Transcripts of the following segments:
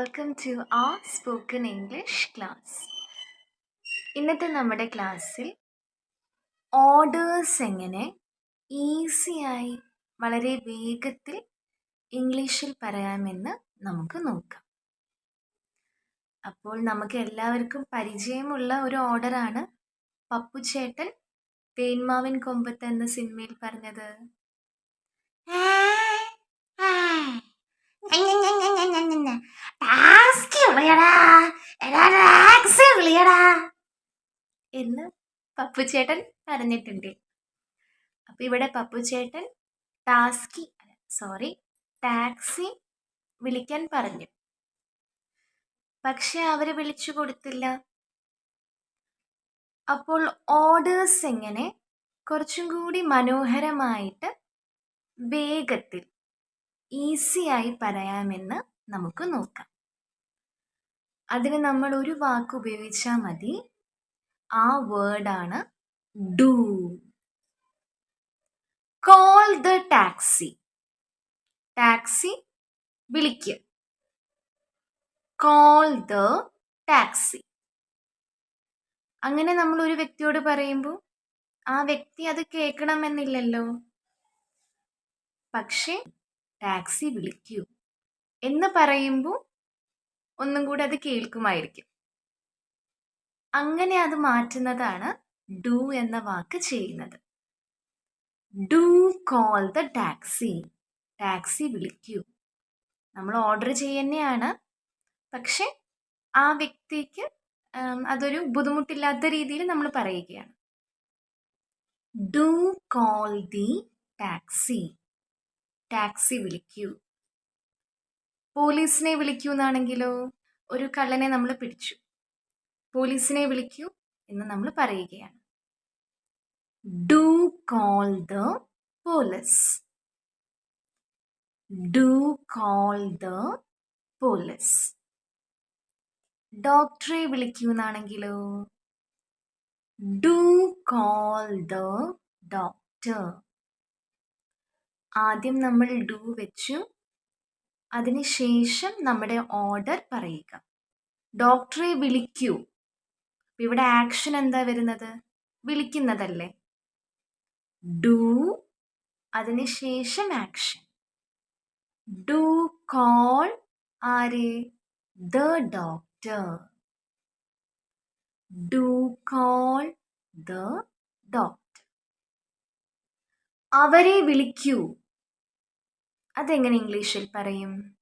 Welcome to ആ spoken English class ഇന്നത്തെ നമ്മുടെ ക്ലാസ്സിൽ ഓർഡേഴ്സ് എങ്ങനെ ഈസിയായി വളരെ വേഗത്തിൽ ഇംഗ്ലീഷിൽ പറയാമെന്ന് നമുക്ക് നോക്കാം. അപ്പോൾ നമുക്ക് എല്ലാവർക്കും പരിചയമുള്ള ഒരു ഓർഡറാണ് പപ്പുചേട്ടൻ തേന്മാവിൻ കൊമ്പത്ത് എന്ന സിനിമയിൽ പറഞ്ഞത്. വിളിയടാ എടാ ടാക്സി എന്ന് പപ്പുചേട്ടൻ പറഞ്ഞിട്ടുണ്ട്. അപ്പൊ ഇവിടെ പപ്പുചേട്ടൻ ടാസ്കി സോറി ടാക്സി വിളിക്കാൻ പറഞ്ഞു. പക്ഷെ അവർ വിളിച്ചു കൊടുത്തില്ല. അപ്പോൾ ഓർഡേഴ്സ് എങ്ങനെ കുറച്ചും കൂടി മനോഹരമായിട്ട് വേഗത്തിൽ ഈസിയായി പറയാമെന്ന് നമുക്ക് നോക്കാം. അതിന് നമ്മൾ ഒരു വാക്ക് ഉപയോഗിച്ചാൽ മതി. ആ വേർഡാണ് do call the taxi taxi വിളിക്കുക കോൾ ദ ടാക്സി അങ്ങനെ നമ്മൾ ഒരു വ്യക്തിയോട് പറയുമ്പോൾ ആ വ്യക്തി അത് കേൾക്കണമെന്നില്ലല്ലോ. പക്ഷേ ടാക്സി വിളിക്കൂ എന്ന് പറയുമ്പോൾ ഒന്നും കൂടി അത് കേൾക്കുമായിരിക്കും. അങ്ങനെ അത് മാറ്റുന്നതാണ് ഡു എന്ന വാക്ക് ചെയ്യുന്നത്. Do call the taxi. Taxi വിളിക്കൂ. നമ്മൾ ഓർഡർ ചെയ്യുന്നതാണ് പക്ഷെ ആ വ്യക്തിക്ക് അതൊരു ബുദ്ധിമുട്ടില്ലാത്ത രീതിയിൽ നമ്മൾ പറയുകയാണ്. Do call the taxi. Taxi വിളിക്കൂ. പോലീസിനെ വിളിക്കൂ എന്നാണെങ്കിലോ? ഒരു കള്ളനെ നമ്മൾ പിടിച്ചു. പോലീസിനെ വിളിക്കൂ എന്ന് നമ്മൾ പറയുകയാണ്. Do call the police. Do call the police. ഡോക്ടറെ വിളിക്കൂ എന്നാണെങ്കിലോ? Do call the doctor. ആദ്യം നമ്മൾ ഡു വെച്ചു. അതിനുശേഷം നമ്മുടെ ഓർഡർ പറയുക. ഡോക്ടറെ വിളിക്കൂ. ഇവിടെ ആക്ഷൻ എന്താ വരുന്നത്? വിളിക്കുന്നതല്ലേ? ഡു അതിനുശേഷം ആക്ഷൻ. ഡു കോൾ ആരെ? The doctor. Do call the doctor. അവരെ വിളിക്കൂ. അതെങ്ങനെ ഇംഗ്ലീഷിൽ പറയും?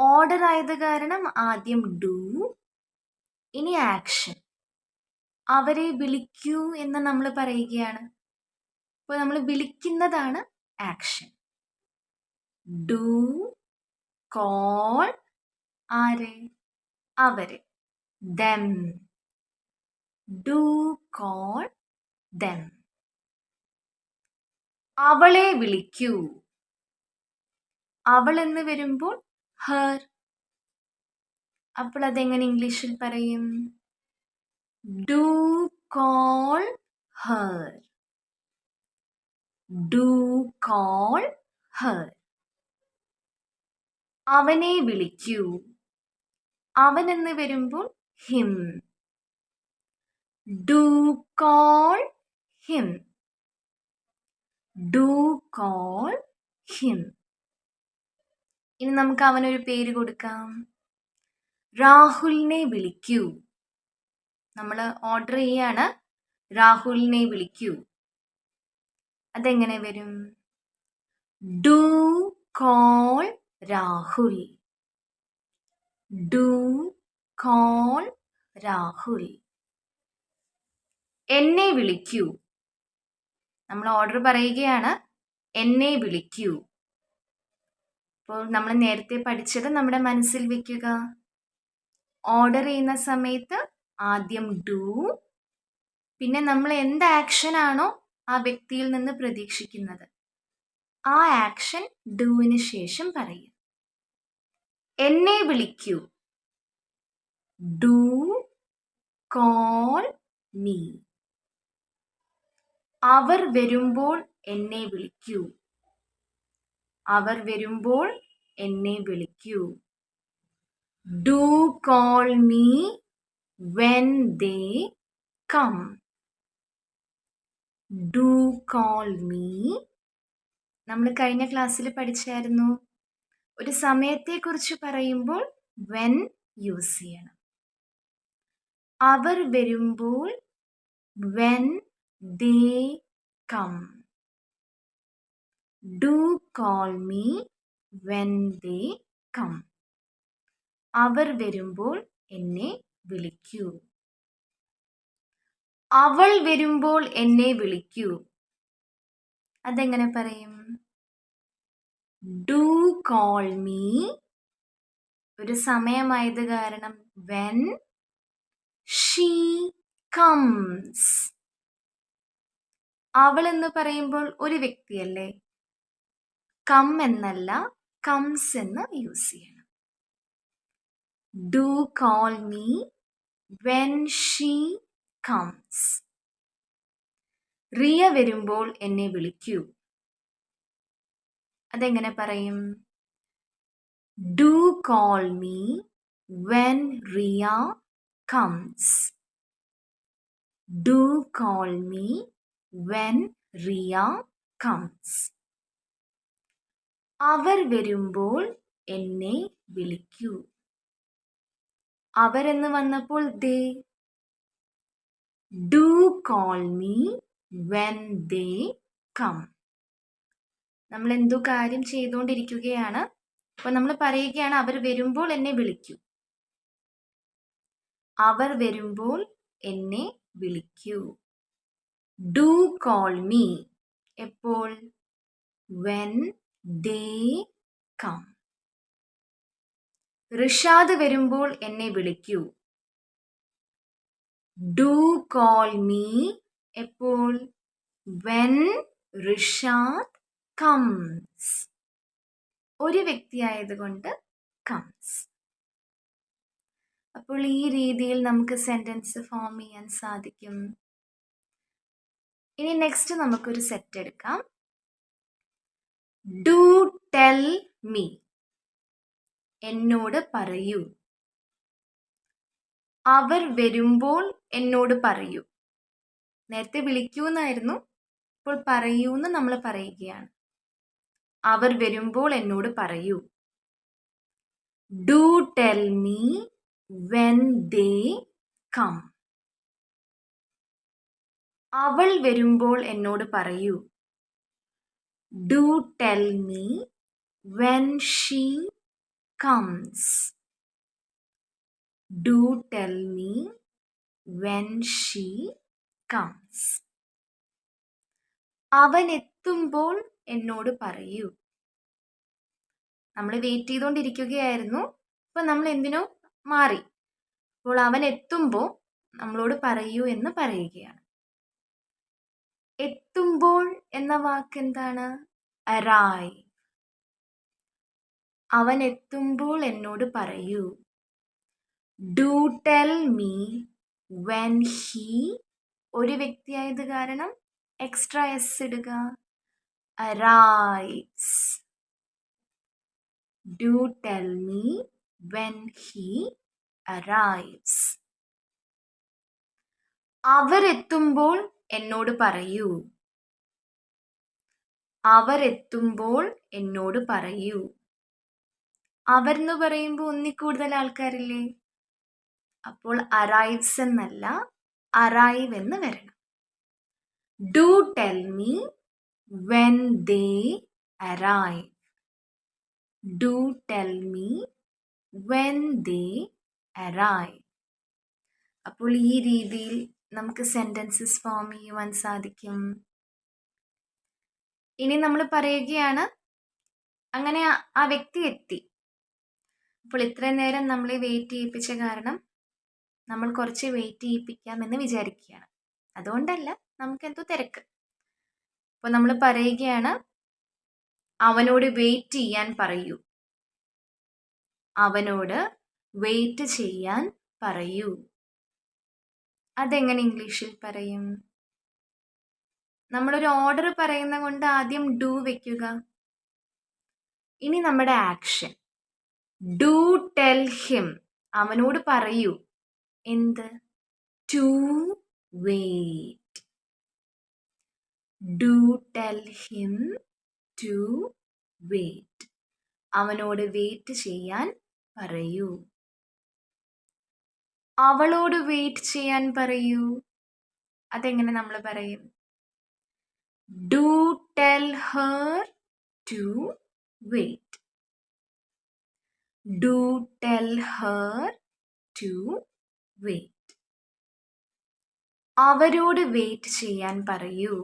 ഓർഡർ ആയത് കാരണം ആദ്യം ഡു ഇനി ആക്ഷൻ അവരെ വിളിക്കൂ എന്ന് നമ്മൾ പറയുകയാണ്. അപ്പോൾ നമ്മൾ വിളിക്കുന്നതാണ് ആക്ഷൻ ഡു കോൾ ആരെ? അവരെ. ദം ഡു കോൾ ദം അവളെ വിളിക്കൂ. അവൾ എന്ന് വരുമ്പോൾ ഹർ അപ്പോൾ അതെങ്ങനെ ഇംഗ്ലീഷിൽ പറയും? Do call her do call her അവനെ വിളിക്കൂ. അവൻ എന്ന് വരുമ്പോൾ him do call him do call him ഇനി നമുക്ക് അവനൊരു പേര് കൊടുക്കാം. രാഹുലിനെ വിളിക്കൂ. നമ്മൾ ഓർഡർ ചെയ്യാണ്. രാഹുലിനെ വിളിക്കൂ. അതെങ്ങനെ വരും? Do call Rahul. Do call Rahul. എന്നെ വിളിക്കൂ. നമ്മൾ ഓർഡർ പറയുകയാണ്. എന്നെ വിളിക്കൂ. അപ്പോൾ നമ്മൾ നേരത്തെ പഠിച്ചത് നമ്മുടെ മനസ്സിൽ വെക്കുക. ഓർഡർ ചെയ്യുന്ന സമയത്ത് ആദ്യം ഡു പിന്നെ നമ്മൾ എന്ത് ആക്ഷൻ ആണോ ആ വ്യക്തിയിൽ നിന്ന് പ്രതീക്ഷിക്കുന്നത്. ആ ആക്ഷൻ ഡുവിന് ശേഷം പറയും എന്നെ വിളിക്കൂ. ഡു കോൾ മീ അവർ വരുമ്പോൾ എന്നെ വിളിക്കൂ. അവർ വരുമ്പോൾ എന്നെ വിളിക്കൂ. Do call me when they come do call me നമ്മൾ കഴിഞ്ഞ ക്ലാസ്സിൽ പഠിച്ചായിരുന്നു. ഒരു സമയത്തെക്കുറിച്ച് പറയുമ്പോൾ വെൻ യൂസ് ചെയ്യണം. അവർ വരുമ്പോൾ when they come do call me when they come അവർ വരുമ്പോൾ എന്നെ വിളിക്കൂ. അവൾ വരുമ്പോൾ എന്നെ വിളിക്കൂ. അതെങ്ങനെ പറയും? ഡു കോൾ മീ ഒരു സമയമായത് കാരണം വെൻ ഷീ കംസ് അവൾ എന്ന് പറയുമ്പോൾ ഒരു വ്യക്തിയല്ലേ? കം എന്നല്ല കംസ് എന്ന് യൂസ് ചെയ്യണം. Do call me when she comes Riya വരുമ്പോൾ എന്നെ വിളിക്കൂ. അതെങ്ങനെ പറയും? Do call me when Riya comes do call me when Riya comes അവർ വരുമ്പോൾ എന്നെ വിളിക്കൂ. അവരെന്ന് വന്നപ്പോൾ they do call me when they come നമ്മൾ എന്തോ കാര്യം ചെയ്തുകൊണ്ടിരിക്കുകയാണ് അപ്പോൾ നമ്മൾ പറയുകയാണ് അവർ വരുമ്പോൾ എന്നെ വിളിക്കൂ. അവർ വരുമ്പോൾ എന്നെ വിളിക്കൂ. ഡു കോൾ മീ എപ്പോൾ? When they come. റിഷാദ് വരുമ്പോൾ എന്നെ വിളിക്കൂ. ഡു കോൾ മീ എപ്പോൾ? When Rishad comes. ഒരു വ്യക്തിയായതുകൊണ്ട് കംസ്. അപ്പോൾ ഈ രീതിയിൽ നമുക്ക് സെന്റൻസ് ഫോം ചെയ്യാൻ സാധിക്കും. ഇനി നെക്സ്റ്റ് നമുക്കൊരു സെറ്റ് എടുക്കാം. Do tell me. എന്നോട് പറയൂ. അവർ വരുമ്പോൾ എന്നോട് പറയൂ. നേരത്തെ വിളിക്കൂ എന്നായിരുന്നു ഇപ്പോൾ പറയൂ എന്ന് നമ്മൾ പറയുകയാണ്. അവർ വരുമ്പോൾ എന്നോട് പറയൂ. Do tell me when they come. അവൾ വരുമ്പോൾ എന്നോട് പറയൂ. Do tell me when she comes do tell me when she comes അവൻ എത്തുമ്പോൾ എന്നോട് പറയൂ. നമ്മൾ വെയിറ്റ് ചെയ്തുകൊണ്ടിരിക്കുകയായിരുന്നു. അപ്പോൾ നമ്മൾ എന്തിനോ? മാറി. അപ്പോൾ അവൻ എത്തുമ്പോൾ നമ്മളോട് പറയൂ എന്ന് പറയുകയാണ്. എത്തുമ്പോൾ എന്ന വാക്ക് എന്താണ് അറായ് അവൻ എത്തുമ്പോൾ എന്നോട് പറയൂ. Do tell me when he ഒരു വ്യക്തിയായത് കാരണം എക്സ്ട്രാ എസ് ഇടുക. Arrives do tell me when he arrives അവരെത്തുമ്പോൾ എന്നോട് പറയൂ. അവരെത്തുമ്പോൾ എന്നോട് പറയൂ. അവർ എന്ന് പറയുമ്പോൾ ഒന്നി കൂടുതൽ ആൾക്കാരില്ലേ? അപ്പോൾ അറൈവ്സ് എന്നല്ല അറൈവ് എന്ന് വരണം. Do tell me when they arrive do tell me when they arrive അപ്പോൾ ഈ രീതിയിൽ നമുക്ക് സെന്റൻസസ് ഫോം ചെയ്യുവാൻ സാധിക്കും. ഇനി നമ്മൾ പറയുകയാണ് അങ്ങനെ ആ വ്യക്തി എത്തി. അപ്പോൾ ഇത്രയും നേരം നമ്മളെ വെയിറ്റ് ചെയ്യിപ്പിച്ച കാരണം നമ്മൾ കുറച്ച് വെയിറ്റ് ചെയ്യിപ്പിക്കാമെന്ന് വിചാരിക്കുകയാണ്. അതുകൊണ്ടല്ല നമുക്ക് എന്തോ തിരക്ക്. അപ്പോൾ നമ്മൾ പറയുകയാണ് അവനോട് വെയിറ്റ് ചെയ്യാൻ പറയൂ. അവനോട് വെയിറ്റ് ചെയ്യാൻ പറയൂ. അതെങ്ങനെ ഇംഗ്ലീഷിൽ പറയും? നമ്മളൊരു ഓർഡർ പറയുന്ന കൊണ്ട് ആദ്യം ഡു വെക്കുക. ഇനി നമ്മുടെ ആക്ഷൻ ഡു ടെൽ ഹിം അവനോട് പറയൂ. എന്ത്? To wait do tell him to wait അവനോട് വെയിറ്റ് ചെയ്യാൻ പറയൂ. അവളോട് വെയിറ്റ് ചെയ്യാൻ പറയൂ. അതെങ്ങനെ നമ്മൾ പറയും? Do tell her to wait do tell her to wait അവരോട് വെയിറ്റ് ചെയ്യാൻ പറയൂ.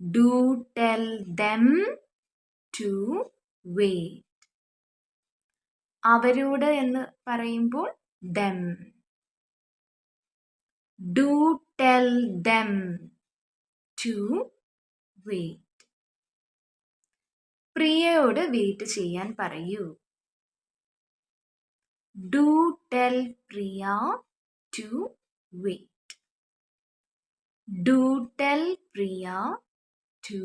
Do tell them to wait അവരോട് എന്ന് പറയുമ്പോൾ them do tell them to wait പ്രിയയോട് വെയിറ്റ് ചെയ്യാൻ പറയൂ. Do tell Priya to wait do tell Priya to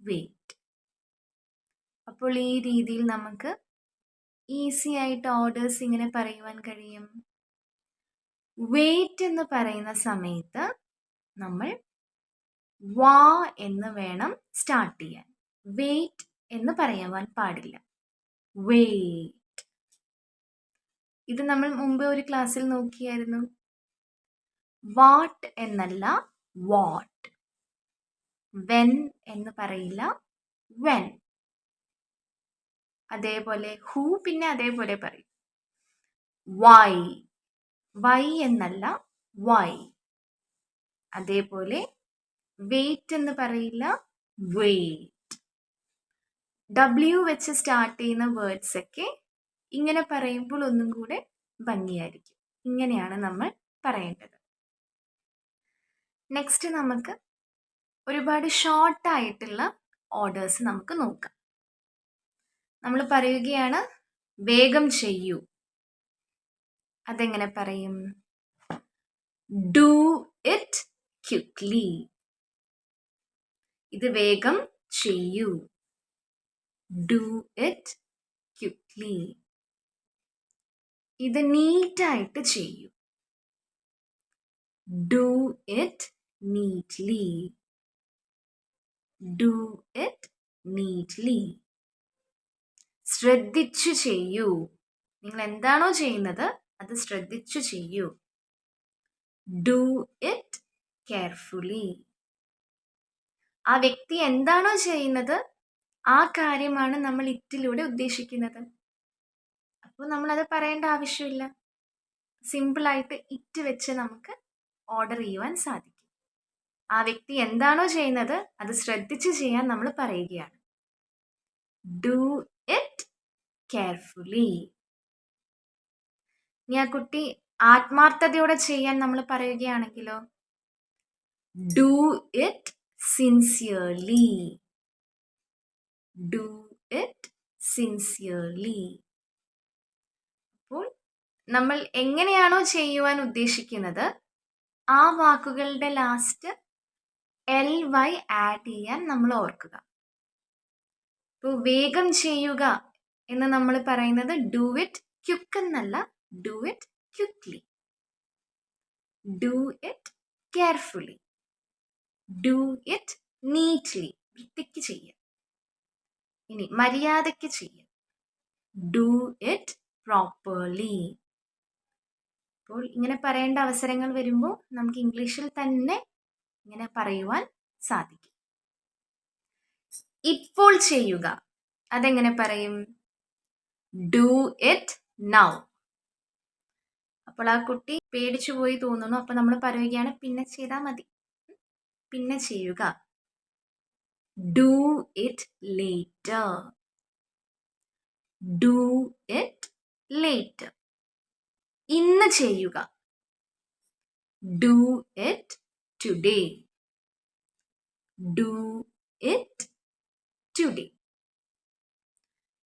wait അപ്പോൾ ഈ രീതിയിൽ നമുക്ക് ഈസി ആയിട്ട് ഓർഡേഴ്സ് ഇങ്ങനെ പറയുവാൻ കഴിയും? വെയിറ്റ് എന്ന് പറയുന്ന സമയത്ത് നമ്മൾ വാ എന്ന് വേണം സ്റ്റാർട്ട് ചെയ്യാൻ. വെയിറ്റ് എന്ന് പറയുവാൻ പാടില്ല. വെയിറ്റ്. ഇത് നമ്മൾ മുമ്പ് ഒരു ക്ലാസ്സിൽ നോക്കിയായിരുന്നു. വാട്ട് എന്നല്ല വാട്ട്. വെൻ എന്ന് പറയില്ല. വെൻ. അതേപോലെ ഹൂ പിന്നെ അതേപോലെ പറയും. വൈ വൈ എന്നല്ല വൈ അതേപോലെ വെയിറ്റ് എന്ന് പറയില്ല വെയിറ്റ് ഡബ്ല്യു വെച്ച് സ്റ്റാർട്ട് ചെയ്യുന്ന വേർഡ്സ് ഒക്കെ ഇങ്ങനെ പറയുമ്പോൾ ഒന്നും കൂടെ ഭംഗിയായിരിക്കും. ഇങ്ങനെയാണ് നമ്മൾ പറയേണ്ടത്. നെക്സ്റ്റ് നമുക്ക് ഒരുപാട് ഷോർട്ടായിട്ടുള്ള ഓർഡേഴ്സ് നമുക്ക് നോക്കാം. നമ്മൾ പറയുകയാണ് വേഗം ചെയ്യൂ. അതെങ്ങനെ പറയും? ഡു ഇറ്റ് ക്യുക്ലി ഇത് വേഗം ചെയ്യൂ. ഡു ഇറ്റ് ക്യുക്ലി ഇത് നീറ്റായിട്ട് ചെയ്യൂ. Do it neatly do it neatly ശ്രദ്ധിച്ചു ചെയ്യൂ. നിങ്ങൾ എന്താണോ ചെയ്യുന്നത് അത് ശ്രദ്ധിച്ചു ചെയ്യൂ. Do it carefully. ആ വ്യക്തി എന്താണോ ചെയ്യുന്നത് ആ കാര്യമാണ് നമ്മൾ ഇറ്റിലൂടെ ഉദ്ദേശിക്കുന്നത്. അപ്പോൾ നമ്മളത് പറയേണ്ട ആവശ്യമില്ല. സിമ്പിളായിട്ട് ഇറ്റ് വെച്ച് നമുക്ക് ഓർഡർ ചെയ്യുവാൻ സാധിക്കും. ആ വ്യക്തി എന്താണോ ചെയ്യുന്നത് അത് ശ്രദ്ധിച്ച് ചെയ്യാൻ നമ്മൾ പറയുകയാണ്. ഡു കെയർഫുള്ളി ഇനി ആ കുട്ടി ആത്മാർത്ഥതയോടെ ചെയ്യാൻ നമ്മൾ പറയുകയാണെങ്കിലോ? Do it sincerely do it sincerely അപ്പോൾ നമ്മൾ എങ്ങനെയാണോ ചെയ്യുവാൻ ഉദ്ദേശിക്കുന്നത്? ആ വാക്കുകളുടെ ലാസ്റ്റ് എൽ വൈ ആഡ് ചെയ്യാൻ നമ്മൾ ഓർക്കുക. ഇപ്പോൾ വേഗം ചെയ്യുക. എന്ന് നമ്മൾ പറയുന്നത് ഡു ഇറ്റ് ക്യുക്ക് എന്നല്ല do it quickly do it carefully do it neatly വൃത്തിക്ക് ചെയ്യുക. ഇനി മര്യാദയ്ക്ക് ചെയ്യുക. ഡു ഇറ്റ് പ്രോപ്പർലി അപ്പോൾ ഇങ്ങനെ പറയേണ്ട അവസരങ്ങൾ വരുമ്പോൾ നമുക്ക് ഇംഗ്ലീഷിൽ തന്നെ ഇങ്ങനെ പറയുവാൻ സാധിക്കും. ഇപ്പോൾ ചെയ്യുക. അതെങ്ങനെ പറയും? Do it now. അപ്പോൾ ആ കുട്ടി പേടിച്ചു പോയി തോന്നുന്നു. അപ്പോൾ നമ്മൾ പറയുകയാണ് പിന്നെ ചെയ്താൽ മതി. പിന്നെ ചെയ്യുക. Do it later. Do it later. ഇന്ന് ചെയ്യുക. Do it today. Do it today.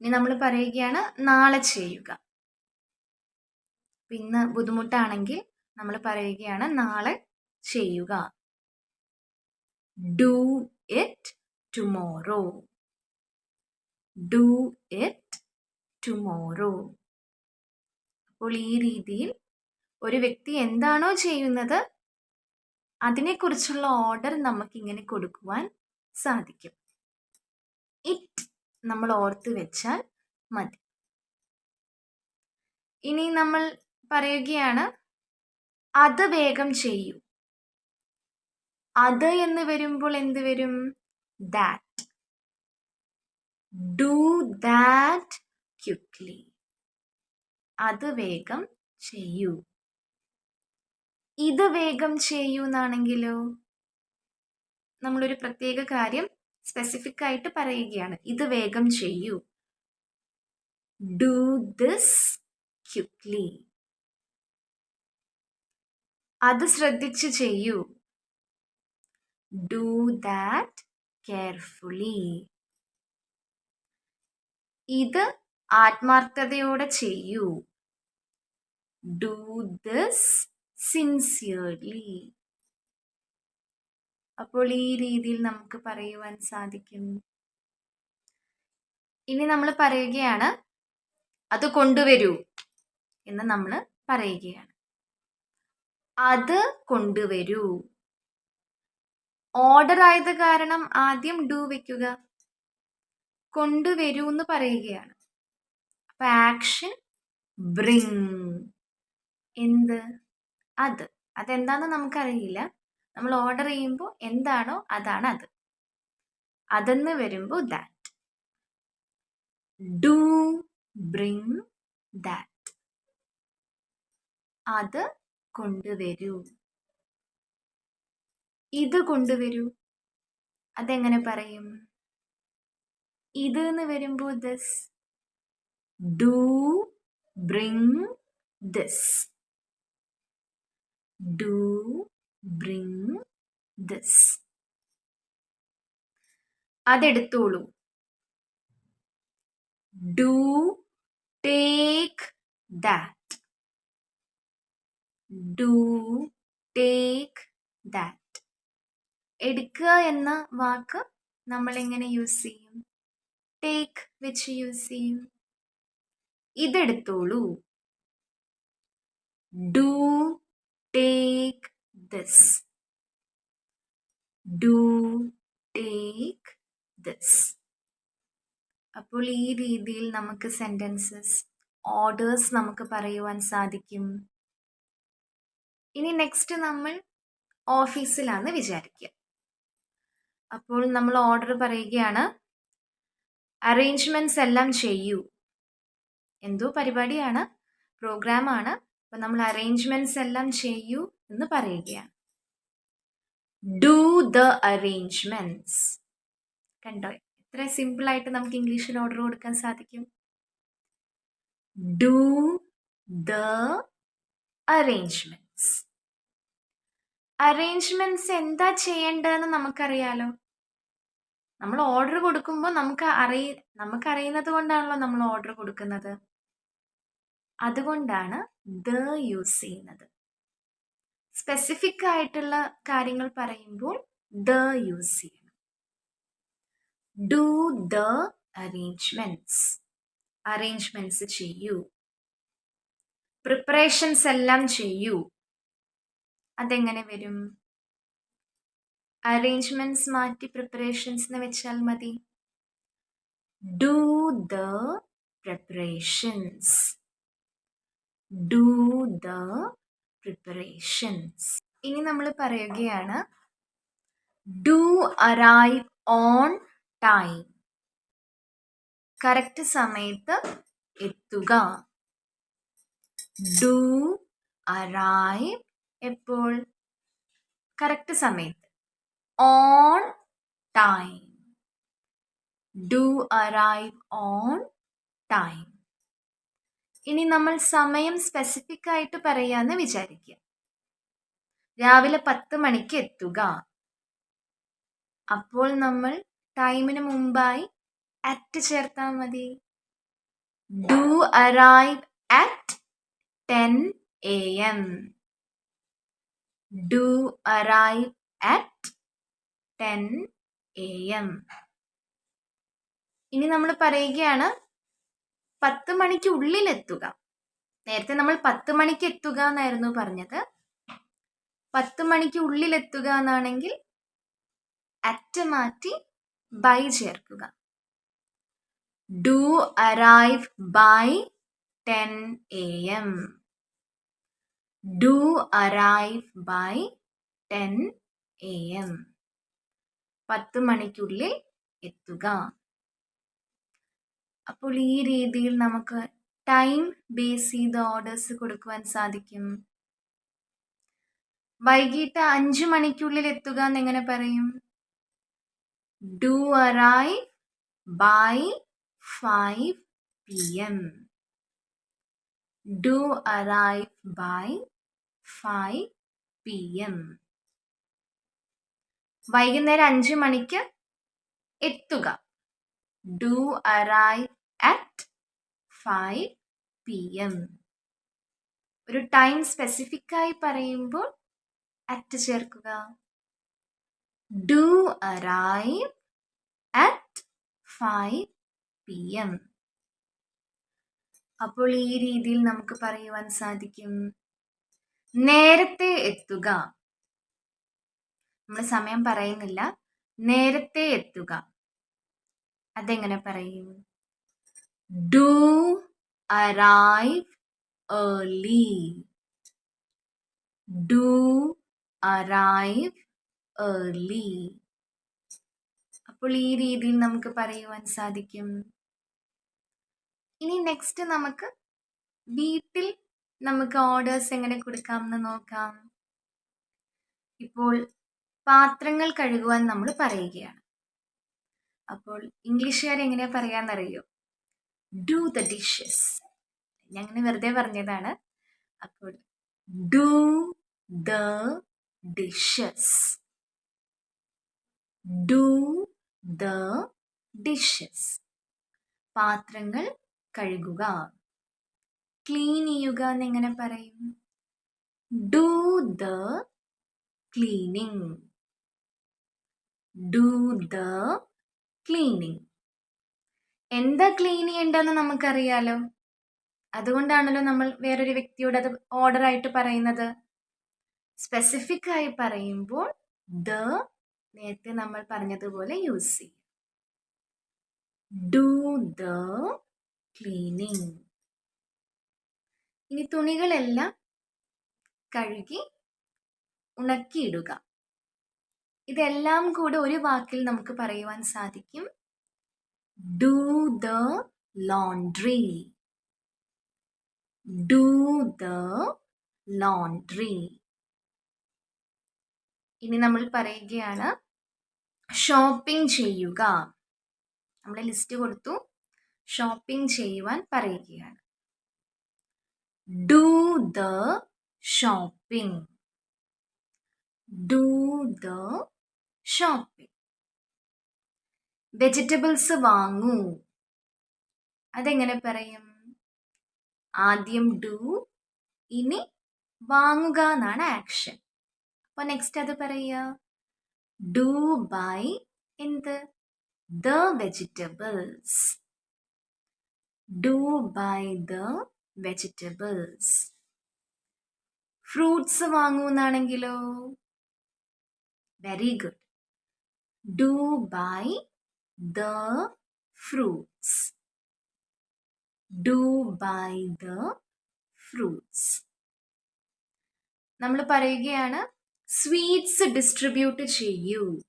ഇനി നമ്മൾ പറയുകയാണ് നാളെ ചെയ്യുക. ഇന്ന് ബുദ്ധിമുട്ടാണെങ്കിൽ നമ്മൾ പറയുകയാണ് നാളെ ചെയ്യുക. Do it tomorrow do it tomorrow അപ്പോൾ ഈ രീതിയിൽ ഒരു വ്യക്തി എന്താണോ ചെയ്യുന്നത് അതിനെക്കുറിച്ചുള്ള ഓർഡർ നമുക്ക് ഇങ്ങനെ കൊടുക്കുവാൻ സാധിക്കും. നമ്മൾ ഓർത്ത് വെച്ചാൽ മതി. ഇനി നമ്മൾ പറയുകയാണ് അത് വേഗം ചെയ്യൂ. അത് എന്ന് വരുമ്പോൾ എന്ത് വരും? ദാറ്റ് ഡു ദാറ്റ് ക്യുക്ലി അത് വേഗം ചെയ്യൂ. ഇത് വേഗം ചെയ്യൂ എന്നാണെങ്കിലോ? നമ്മളൊരു പ്രത്യേക കാര്യം സ്പെസിഫിക് ആയിട്ട് പറയുകയാണ്. ഇത് വേഗം ചെയ്യൂ. ഡു ദിസ് ക്യുക്ലി അത് ശ്രദ്ധിച്ച് ചെയ്യൂ. ഡു ദാറ്റ് കെയർഫുള്ളി ഇത് ആത്മാർത്ഥതയോടെ ചെയ്യൂ. ഡു ദിസ് സിൻസിയർലി അപ്പോൾ ഈ രീതിയിൽ നമുക്ക് പറയുവാൻ സാധിക്കും. ഇനി നമ്മൾ പറയുകയാണ് അത് കൊണ്ടുവരൂ എന്ന് നമ്മൾ പറയുകയാണ്. അത് കൊണ്ടുവരൂ ഓർഡർ ആയത് കാരണം ആദ്യം ഡു വെക്കുക. കൊണ്ടുവരൂ എന്ന് പറയുകയാണ്. അപ്പൊ ആക്ഷൻ ബ്രിങ് എന്ത്? അത്. അതെന്താന്ന് നമുക്കറിയില്ല. നമ്മൾ ഓർഡർ ചെയ്യുമ്പോൾ എന്താണോ അതാണ് അത്. അതെന്ന് വരുമ്പോൾ ദാറ്റ് ഡു ബ്രിങ് ദാറ്റ് അത് കൊണ്ടുവരൂ ഇത് കൊണ്ടുവരൂ അതെങ്ങനെ പറയും? ഇത് എന്ന് വരുമ്പോൾ this do bring this do bring this അതെടുത്തോളൂ. Do take that do take that എടുക്കുക എന്ന വാക്ക് നമ്മൾ എങ്ങനെ യൂസ് ചെയ്യും? ടേക്ക് വെച്ച് യൂസ് ചെയ്യും? ഇതെടുത്തോളൂ. Do take this do take this അപ്പോൾ ഈ രീതിയിൽ നമുക്ക് സെന്റൻസസ് ഓർഡേഴ്സ് നമുക്ക് പറയുവാൻ സാധിക്കും. ഇനി നെക്സ്റ്റ് നമ്മൾ ഓഫീസിലാണ് വിചാരിക്കുക. അപ്പോൾ നമ്മൾ ഓർഡർ പറയുകയാണ് അറേഞ്ച്മെന്റ്സ് എല്ലാം ചെയ്യൂ. എന്തോ പരിപാടിയാണ് പ്രോഗ്രാമാണ് അപ്പം നമ്മൾ അറേഞ്ച്മെന്റ്സ് എല്ലാം ചെയ്യൂ. എന്ന് പറയുകയാണ്. ഡു ദ അറേഞ്ച്മെന്റ്സ് കണ്ടോ? എത്ര സിമ്പിളായിട്ട് നമുക്ക് ഇംഗ്ലീഷിൽ ഓർഡർ കൊടുക്കാൻ സാധിക്കും. ഡു ദ അറേഞ്ച്മെന്റ്സ് അറേഞ്ച്മെന്റ്സ് എന്താ ചെയ്യേണ്ടതെന്ന് നമുക്കറിയാലോ? നമ്മൾ ഓർഡർ കൊടുക്കുമ്പോൾ നമുക്ക് അറിയ നമുക്കറിയുന്നത് കൊണ്ടാണല്ലോ നമ്മൾ ഓർഡർ കൊടുക്കുന്നത്. അതുകൊണ്ടാണ് ദ യൂസ് ചെയ്യുന്നത്. സ്പെസിഫിക് ആയിട്ടുള്ള കാര്യങ്ങൾ പറയുമ്പോൾ ദ യൂസ് ചെയ്യണം. Do the arrangements. അറേഞ്ച്മെന്റ്സ് ചെയ്യൂ. പ്രിപ്പറേഷൻസ് എല്ലാം ചെയ്യൂ. അതെങ്ങനെ വരും? അറേഞ്ച്മെന്റ്സ് മാറ്റി പ്രിപ്പറേഷൻസ് എന്ന് വെച്ചാൽ മതി. Do the preparations. Do the preparations ഇനി നമ്മൾ പറയുകയാണ് do arrive on time correct സമയത്ത് എത്തുക. ഡു അറൈവ് എപ്പോൾ? കറക്റ്റ് സമയത്ത്. On time do arrive on time ഇനി നമ്മൾ സമയം സ്പെസിഫിക് ആയിട്ട് പറയാന്ന് വിചാരിക്കുക രാവിലെ പത്ത് മണിക്ക് എത്തുക. അപ്പോൾ നമ്മൾ ടൈമിന് മുമ്പായി അറ്റ് ചേർത്താൽ മതി. Do arrive at ten A M do arrive at ten A M ഇനി നമ്മൾ പറയുകയാണ് പത്ത് മണിക്ക് ഉള്ളിൽ എത്തുക നേരത്തെ നമ്മൾ പത്ത് മണിക്ക് എത്തുക എന്നായിരുന്നു പറഞ്ഞത്. പത്ത് മണിക്ക് ഉള്ളിൽ എത്തുക എന്നാണെങ്കിൽ അറ്റ് മാറ്റി ബൈ ചേർക്കുക. Do arrive by ten A M do arrive by ten A M പത്ത് മണിക്കുള്ളിൽ എത്തുക. അപ്പോൾ ഈ രീതിയിൽ നമുക്ക് ടൈം ബേസ് ചെയ്ത് ഓർഡേഴ്സ് കൊടുക്കുവാൻ സാധിക്കും. വൈകിട്ട് അഞ്ചു മണിക്കുള്ളിൽ എത്തുക എന്ന് എങ്ങനെ പറയും? Do arrive by five P M do arrive by five P M വൈകുന്നേരം അഞ്ച് മണിക്ക് എത്തുക. Arrive at five P M. ഒരു ടൈം സ്പെസിഫിക് ആയി പറയുമ്പോൾ അറ്റ് ചേർക്കുക. Do arrive at five P M. അപ്പോൾ ഈ രീതിയിൽ നമുക്ക് പറയുവാൻ സാധിക്കും. നേരത്തെ എത്തുക. നമ്മൾ സമയം പറയുന്നില്ല. നേരത്തെ എത്തുക. അതെങ്ങനെ പറയും? Do arrive early do arrive early അപ്പോൾ ഈ രീതിയിൽ നമുക്ക് പറയുവാൻ സാധിക്കും. ഇനി നെക്സ്റ്റ് നമുക്ക് വീട്ടിൽ നമുക്ക് ഓർഡേഴ്സ് എങ്ങനെ കൊടുക്കാം എന്ന് നോക്കാം. ഇപ്പോൾ പാത്രങ്ങൾ കഴുകുവാൻ നമ്മൾ പറയുകയാണ്. അപ്പോൾ ഇംഗ്ലീഷുകാർ എങ്ങനെയാ പറയാന്നറിയോ? ഡു ദ ഡിഷസ് ഞാൻ വെറുതെ പറഞ്ഞതാണ്. അപ്പോൾ do the dishes do the dishes പാത്രങ്ങൾ കഴുകുക. ക്ലീൻ ചെയ്യുക എന്ന് എങ്ങനെ പറയും? Do the cleaning do the cleaning എന്താ ക്ലീൻ ചെയ്യേണ്ടതെന്ന് നമുക്കറിയാലോ? അതുകൊണ്ടാണല്ലോ നമ്മൾ വേറൊരു വ്യക്തിയോട് അത് ഓർഡർ ആയിട്ട് പറയുന്നത്. സ്പെസിഫിക് ആയി പറയുമ്പോൾ ദ നേരത്തെ നമ്മൾ പറഞ്ഞതുപോലെ യൂസ് ചെയ്യും. ഡു ദ ക്ലീനിങ് ഇനി തുണികളെല്ലാം കഴുകി ഉണക്കിയിടുക. ഇതെല്ലാം കൂടെ ഒരു വാക്കിൽ നമുക്ക് പറയുവാൻ സാധിക്കും. Do the laundry do the laundry ഇനി നമ്മൾ പറയുകയാണ് ഷോപ്പിംഗ് ചെയ്യുക. നമ്മൾ ലിസ്റ്റ് കൊടുത്തു. ഷോപ്പിംഗ് ചെയ്യുവാൻ പറയുകയാണ്. Do the shopping do the shopping vegetables വാങ്ങൂ. അതെങ്ങനെ പറയും? ആദ്യം ഡു ഇനി വാങ്ങുക എന്നാണ് ആക്ഷൻ അപ്പോൾ നെക്സ്റ്റ് അത് പറയുക. ഡു ബൈ എന്ത്? The vegetables do buy the vegetables fruits വാങ്ങൂ എന്നാണെങ്കിലോ? Very good do buy the fruits. Do buy the fruits. നമ്മൾ പറയുകയാണ് സ്വീറ്റ്സ് ഡിസ്ട്രിബ്യൂട്ട് ചെയ്യൂ.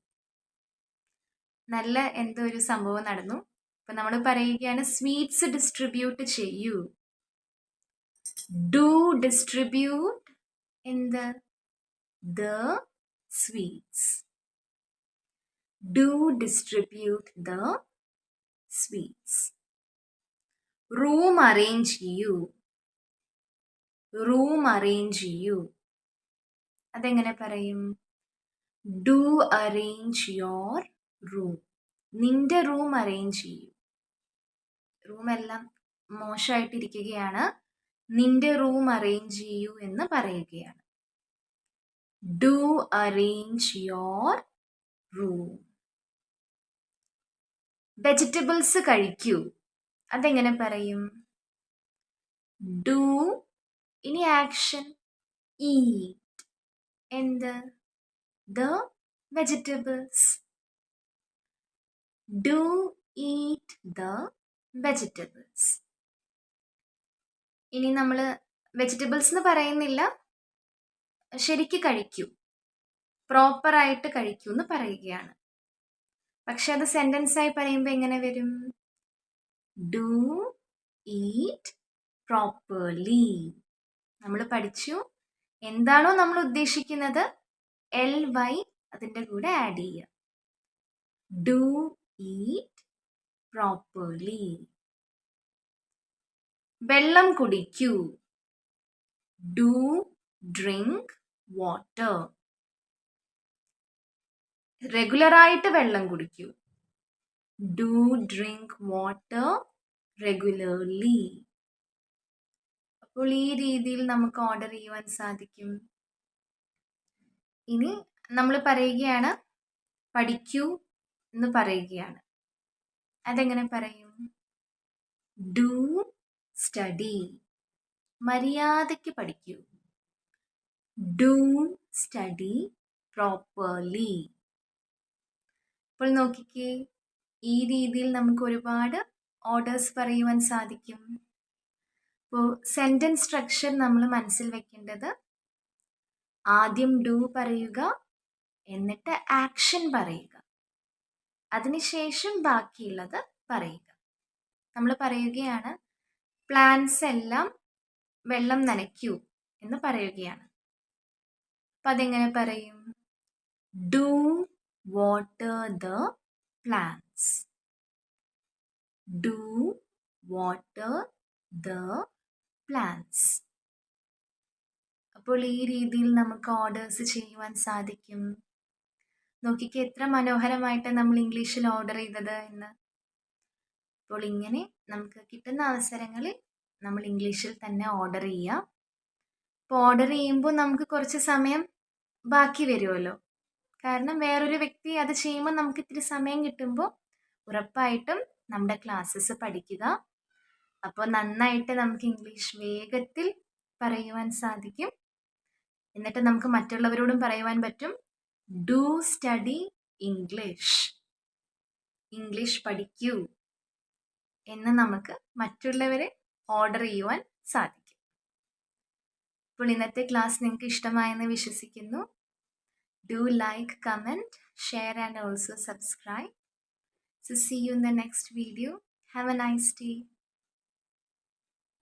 നല്ല എന്തോ ഒരു സംഭവം നടന്നു. അപ്പൊ നമ്മൾ പറയുകയാണ് സ്വീറ്റ്സ് ഡിസ്ട്രിബ്യൂട്ട് ചെയ്യൂ. ഡു ഡിസ്ട്രിബ്യൂട്ട് എന്ത്? The sweets do distribute the sweets. Room arrange you. Room arrange you. അതെങ്ങനെ പറയും ഡു അറേഞ്ച് യോർ റൂം നിന്റെ റൂം അറേഞ്ച് ചെയ്യൂ റൂം എല്ലാം മോശമായിട്ടിരിക്കുകയാണ് നിന്റെ റൂം അറേഞ്ച് ചെയ്യൂ എന്ന് പറയുകയാണ് do arrange your room vegetables കഴിക്കൂ. അതെങ്ങനെ പറയും? ഡു ഇനി ആക്ഷൻ ഈറ്റ് എന്ത്? The vegetables do eat the vegetables ഇനി നമ്മൾ വെജിറ്റബിൾസ് എന്ന് പറയുന്നില്ല. ശരിക്ക് കഴിക്കൂ. പ്രോപ്പറായിട്ട് കഴിക്കൂ എന്ന് പറയുകയാണ്. പക്ഷെ അത് സെന്റൻസ് ആയി പറയുമ്പോൾ എങ്ങനെ വരും? ഡു ഈറ്റ് പ്രോപ്പർലി നമ്മൾ പഠിച്ചു. എന്താണോ നമ്മൾ ഉദ്ദേശിക്കുന്നത്? എൽ വൈ അതിന്റെ കൂടെ ആഡ് ചെയ്യുക. ഡു ഈറ്റ് പ്രോപ്പർലി വെള്ളം കുടിക്കൂ. ഡു ഡ്രിങ്ക് വാട്ടർ റെഗുലറായിട്ട് വെള്ളം കുടിക്കൂ. Do drink water regularly. അപ്പോൾ ഈ രീതിയിൽ നമുക്ക് ഓർഡർ ചെയ്യുവാൻ സാധിക്കും. ഇനി നമ്മൾ പറയുകയാണ് പഠിക്കൂ എന്ന് പറയുകയാണ്. അതെങ്ങനെ പറയും? Do study. മര്യാദയ്ക്ക് പഠിക്കൂ. Do study properly. അപ്പോൾ നോക്കിക്കേ ഈ രീതിയിൽ നമുക്ക് ഒരുപാട് ഓർഡേഴ്സ് പറയുവാൻ സാധിക്കും. അപ്പോൾ സെന്റൻസ് സ്ട്രക്ചർ നമ്മൾ മനസ്സിൽ വെക്കേണ്ടത് ആദ്യം ഡു പറയുക എന്നിട്ട് ആക്ഷൻ പറയുക. അതിനുശേഷം ബാക്കിയുള്ളത് പറയുക. നമ്മൾ പറയുകയാണ് പ്ലാന്റ്സ് എല്ലാം വെള്ളം നനയ്ക്കൂ എന്ന് പറയുകയാണ്. അപ്പം അതെങ്ങനെ പറയും? Do water the plants. Do water the plants. അപ്പോൾ ഈ രീതിയിൽ നമുക്ക് ഓർഡേഴ്സ് ചെയ്യുവാൻ സാധിക്കും നോക്കിക്കേ എത്ര മനോഹരമായിട്ട് നമ്മൾ ഇംഗ്ലീഷിൽ ഓർഡർ ചെയ്തത് എന്ന് അപ്പോൾ ഇങ്ങനെ നമുക്ക് കിട്ടുന്ന അവസരങ്ങളിൽ നമ്മൾ ഇംഗ്ലീഷിൽ തന്നെ ഓർഡർ ചെയ്യാം അപ്പോൾ ഓർഡർ ചെയ്യുമ്പോൾ നമുക്ക് കുറച്ച് സമയം ബാക്കി വരുമല്ലോ കാരണം വേറൊരു വ്യക്തി അത് ചെയ്യുമ്പോൾ നമുക്ക് ഇത്തിരി സമയം കിട്ടുമ്പോൾ ഉറപ്പായിട്ടും നമ്മുടെ ക്ലാസ്സസ് പഠിക്കുക. അപ്പോൾ നന്നായിട്ട് നമുക്ക് ഇംഗ്ലീഷ് വേഗത്തിൽ പറയുവാൻ സാധിക്കും. എന്നിട്ട് നമുക്ക് മറ്റുള്ളവരോടും പറയുവാൻ പറ്റും. ഡു സ്റ്റഡി ഇംഗ്ലീഷ് ഇംഗ്ലീഷ് പഠിക്കൂ. എന്ന് നമുക്ക് മറ്റുള്ളവരെ ഓർഡർ ചെയ്യുവാൻ സാധിക്കും. അപ്പോൾ ഇന്നത്തെ ക്ലാസ് നിങ്ങൾക്ക് ഇഷ്ടമായെന്ന് വിശ്വസിക്കുന്നു. Do like, comment, share and also subscribe. So see you in the next video. Have a nice day.